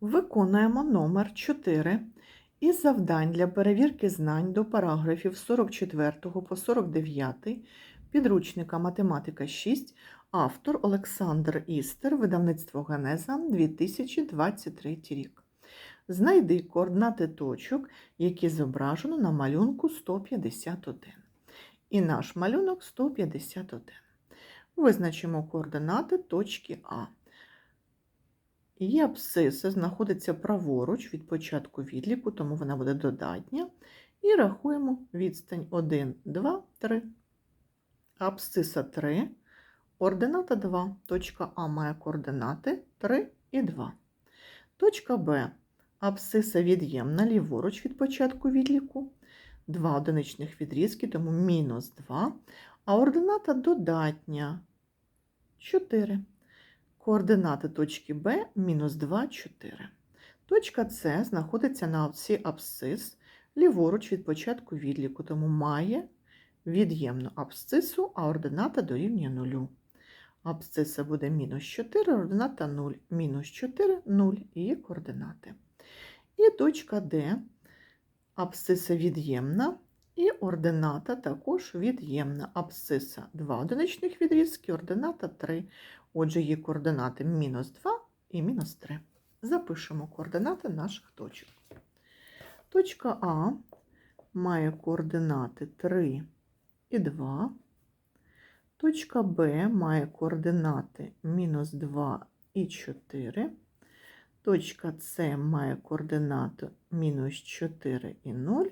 Виконуємо номер 4 із завдань для перевірки знань до параграфів 44 по 49 підручника Математика 6, автор Олександр Істер, видавництво Генеза 2023 рік. Знайди координати точок, які зображено на малюнку 151. І наш малюнок 151. Визначимо координати точки А. Її абсциса знаходиться праворуч від початку відліку, тому вона буде додатня. І рахуємо відстань 1, 2, 3. Абсциса 3, ордината 2. Точка А має координати 3 і 2. Точка Б. Абсциса від'ємна ліворуч від початку відліку. Два одиничних відрізки, тому мінус 2. А ордината додатня 4. Координати точки Б мінус 2, 4. Точка С знаходиться на овці абсцис ліворуч від початку відліку, тому має від'ємну абсцису, а ордината дорівнює 0. Абсциса буде мінус 4, ордината 0. Мінус 4, 0 її координати. І точка Д, абсциса від'ємна, ордината також від'ємна. Абсциса 2 одиничних відрізки, ордината 3. Отже, є координати мінус 2 і мінус 3. Запишемо координати наших точок. Точка А має координати 3 і 2. Точка Б має координати мінус 2 і 4. Точка С має координати мінус 4 і 0.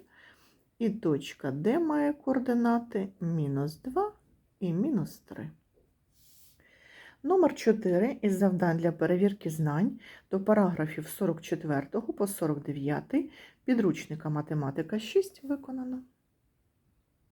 І точка Д має координати мінус 2 і мінус 3. Номер 4 із завдань для перевірки знань до параграфів 44 по 49 підручника Математика 6 виконано.